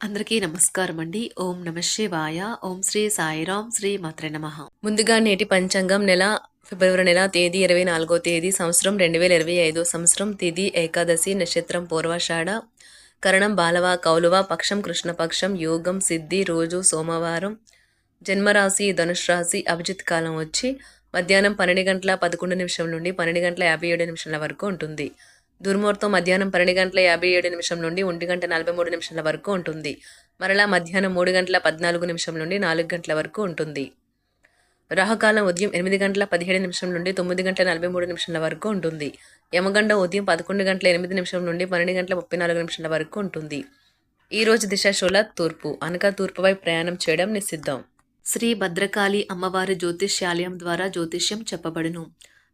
అందరికీ నమస్కారం అండి ఓం నమ శివాయ. ఓం శ్రీ సాయిరాం శ్రీ మాత్రే నమ. ముందుగా నేటి పంచాంగం నెల ఫిబ్రవరి నెల తేదీ ఇరవై నాలుగో తేదీ సంవత్సరం రెండు వేల ఇరవై ఐదో సంవత్సరం తిది ఏకాదశి నక్షత్రం పూర్వాషాఢ. కరణం బాలవ కౌలువ పక్షం కృష్ణపక్షం యోగం సిద్ధి రోజు సోమవారం. జన్మరాశి ధనుష్ రాశి అభిజిత్ కాలం వచ్చి మధ్యాహ్నం పన్నెండు గంటల పదకొండు నిమిషం నుండి పన్నెండు గంటల యాభై ఏడు నిమిషాల వరకు ఉంటుంది. దుర్ముహూర్తం మధ్యాహ్నం పన్నెండు గంటల యాభై ఏడు నిమిషం నుండి ఒంటి గంట నలభై మూడు నిమిషాల వరకు ఉంటుంది. మరలా మధ్యాహ్నం మూడు గంటల పద్నాలుగు నిమిషం నుండి నాలుగు గంటల వరకు ఉంటుంది. రాహుకాలం ఉదయం ఎనిమిది గంటల పదిహేడు నిమిషం నుండి తొమ్మిది గంటల నలభై మూడు నిమిషాల వరకు ఉంటుంది. యమగండ ఉదయం పదకొండు గంటల ఎనిమిది నిమిషం నుండి పన్నెండు గంటల ముప్పై నాలుగు నిమిషాల వరకు ఉంటుంది. ఈ రోజు దిశ శూల తూర్పు అనగా తూర్పు వైపు ప్రయాణం చేయడం నిషిద్ధం. శ్రీ భద్రకాళి అమ్మవారి జ్యోతిష్యాలయం ద్వారా జ్యోతిష్యం చెప్పబడును.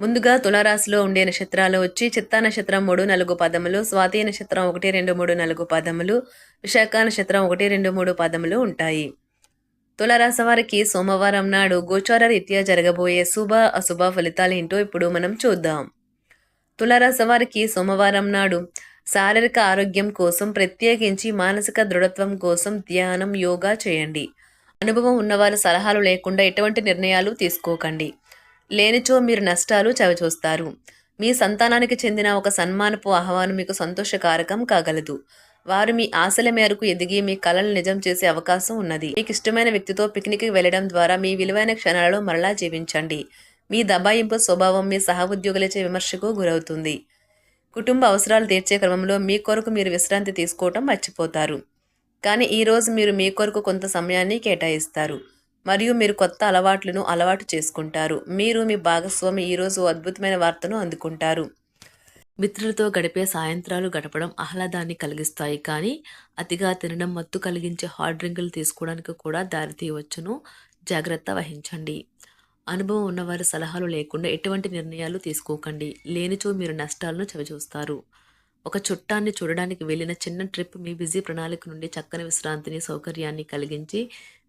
ముందుగా తులారాశిలో ఉండే నక్షత్రాలు వచ్చి చిత్తా నక్షత్రం మూడు నాలుగు పదములు స్వాతి నక్షత్రం ఒకటి రెండు మూడు నాలుగు పదములు విశాఖ నక్షత్రం ఒకటి రెండు మూడు పదములు ఉంటాయి. తులారాశి వారికి సోమవారం నాడు గోచార రీత్యా జరగబోయే శుభ అశుభ ఫలితాలు ఏంటో ఇప్పుడు మనం చూద్దాం. తులారాశి వారికి సోమవారం నాడు శారీరక ఆరోగ్యం కోసం ప్రత్యేకించి మానసిక దృఢత్వం కోసం ధ్యానం యోగా చేయండి. అనుభవం ఉన్నవారు సలహాలు లేకుండా ఎటువంటి నిర్ణయాలు తీసుకోకండి. లేనిచో మీరు నష్టాలు చవిచూస్తారు. మీ సంతానానికి చెందిన ఒక సన్మానపు ఆహ్వానం మీకు సంతోషకారకం కాగలదు. వారు మీ ఆశల మేరకు ఎదిగి మీ కళలు నిజం చేసే అవకాశం ఉన్నది. మీకు ఇష్టమైన వ్యక్తితో పిక్నిక్కి వెళ్ళడం ద్వారా మీ విలువైన క్షణాలలో మరలా జీవించండి. మీ దబాయింపు స్వభావం మీ సహ ఉద్యోగులచే విమర్శకు గురవుతుంది. కుటుంబ అవసరాలు తీర్చే క్రమంలో మీ కొరకు మీరు విశ్రాంతి తీసుకోవటం మర్చిపోతారు. కానీ ఈరోజు మీరు మీ కొరకు కొంత సమయాన్ని కేటాయిస్తారు. మరియు మీరు కొత్త అలవాట్లను అలవాటు చేసుకుంటారు. మీరు మీ భాగస్వామి ఈరోజు అద్భుతమైన వార్తను అందుకుంటారు. మిత్రులతో గడిపే సాయంత్రాలు గడపడం ఆహ్లాదాన్ని కలిగిస్తాయి. కానీ అతిగా తినడం మత్తు కలిగించే హాట్ డ్రింకులు తీసుకోవడానికి కూడా దారితీయవచ్చును జాగ్రత్త వహించండి. అనుభవం ఉన్నవారి సలహాలు లేకుండా ఎటువంటి నిర్ణయాలు తీసుకోకండి. లేనిచో మీరు నష్టాలను చవిచూస్తారు. ఒక చుట్టాన్ని చూడడానికి వెళ్ళిన చిన్న ట్రిప్ మీ బిజీ ప్రణాళిక నుండి చక్కని విశ్రాంతిని సౌకర్యాన్ని కలిగించి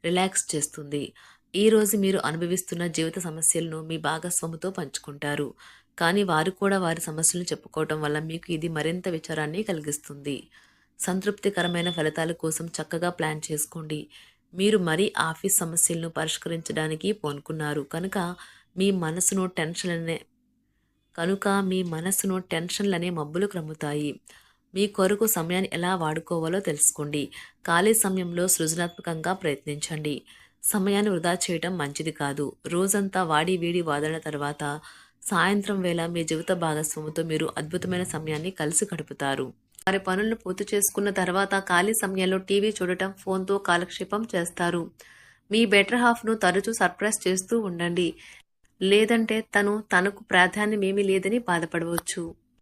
రిలాక్స్ చేస్తుంది. ఈరోజు మీరు అనుభవిస్తున్న జీవిత సమస్యలను మీ భాగస్వాముతో పంచుకుంటారు. కానీ వారు కూడా వారి సమస్యలను చెప్పుకోవటం వల్ల మీకు ఇది మరింత విచారాన్ని కలిగిస్తుంది. సంతృప్తికరమైన ఫలితాల కోసం చక్కగా ప్లాన్ చేసుకోండి. మీరు మరీ ఆఫీస్ సమస్యలను పరిష్కరించడానికి పూనుకున్నారు. కనుక మీ మనసును టెన్షన్లనే కనుక మీ మనసును టెన్షన్లనే మబ్బులు క్రమ్ముతాయి. మీ కొరకు సమయాన్ని ఎలా వాడుకోవాలో తెలుసుకోండి. ఖాళీ సమయంలో సృజనాత్మకంగా ప్రయత్నించండి. సమయాన్ని వృధా చేయటం మంచిది కాదు. రోజంతా వాడి వీడి వాదన తర్వాత సాయంత్రం వేళ మీ జీవిత భాగస్వామితో మీరు అద్భుతమైన సమయాన్ని కలిసి గడుపుతారు. వారి పనులను పూర్తి చేసుకున్న తర్వాత ఖాళీ సమయంలో టీవీ చూడటం ఫోన్తో కాలక్షేపం చేస్తారు. మీ బెటర్ హాఫ్ను తరచూ సర్ప్రైజ్ చేస్తూ ఉండండి. లేదంటే తను తనకు ప్రాధాన్యమేమీ లేదని బాధపడవచ్చు.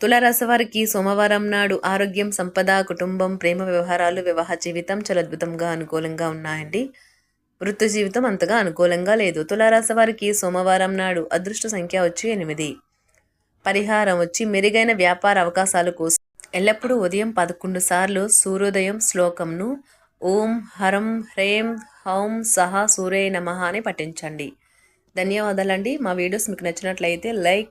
తులారాశి వారికి సోమవారం నాడు ఆరోగ్యం సంపద కుటుంబం ప్రేమ వ్యవహారాలు వివాహ జీవితం చాలా అద్భుతంగా అనుకూలంగా ఉన్నాయండి. వృత్తి జీవితం అంతగా అనుకూలంగా లేదు. తులారాశి వారికి సోమవారం నాడు అదృష్ట సంఖ్య వచ్చి ఎనిమిది. పరిహారం వచ్చి మెరుగైన వ్యాపార అవకాశాల కోసం ఎల్లప్పుడూ ఉదయం పదకొండు సార్లు సూర్యోదయం శ్లోకంను ఓం హరం హ్రేం హౌం సహా సూర్య నమ అని పఠించండి. ధన్యవాదాలండి. మా వీడియోస్ మీకు నచ్చినట్లయితే లైక్